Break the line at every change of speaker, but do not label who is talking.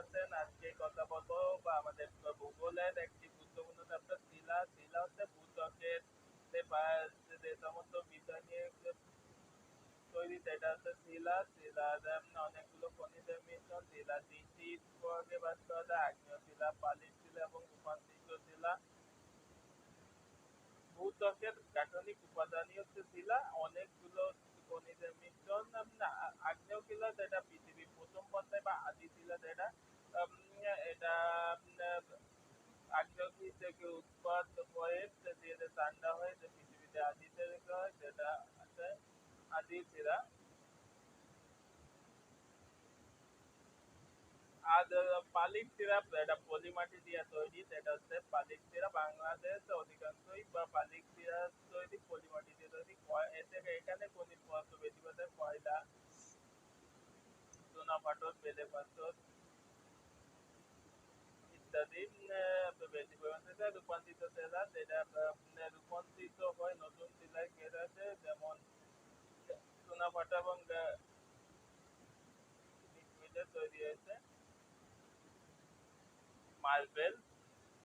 আছেন, আজকে কথা বলব আমাদের ভূগোলের একটি গুরুত্বপূর্ণ চ্যাপ্টার শিলা। শিলা হচ্ছে ভূত্বকের যে সমস্ত বিষয় নিয়ে তৈরি, সেটা হচ্ছে শিলা। শিলার অনেকগুলো খনিজের মিশ্রণ, শিলা তিনটি বিভাগে বাস করা যায় আগ্নেয় শিলা পালিশ শিলা এবং রূপান্তরিত শিলা। ভূত্বকের গাঠনিক উপাদানই হচ্ছে শিলা। অনেকগুলো মিশ্রণ উম, আ- আগ্নেয় শিলা যেটা পৃথিবীর প্রথম পর্যায়ে বা আদি শিলা যেটা উম, এটা উম, আগ্নেয়গিরি থেকে উৎপাদ হয়ে ধীরে ধীরে ঠান্ডা হয়ে যে পৃথিবীতে আদিতে রেখা হয় সেটা আছে আদি শিলা আর পালিশ শিরা এটা পলি মাটি দিয়ে তৈরি সেটা হচ্ছে পালিশ শিরা বাংলাদেশ অধিকাংশই বা পালিশ শিরা তৈরি পলি মাটি দিয়ে তৈরি কয়- এ থেকে এখানে খনিজ চুনা পাথর বেলে পাথর ইত্যাদি বেশি পরিমাণে। রূপান্তরিত যেটা উম, রূপান্তরিত হয় নতুন সেলাই করেছে যেমন চুনা পাটা এবং তৈরি হয়েছে মার্বেল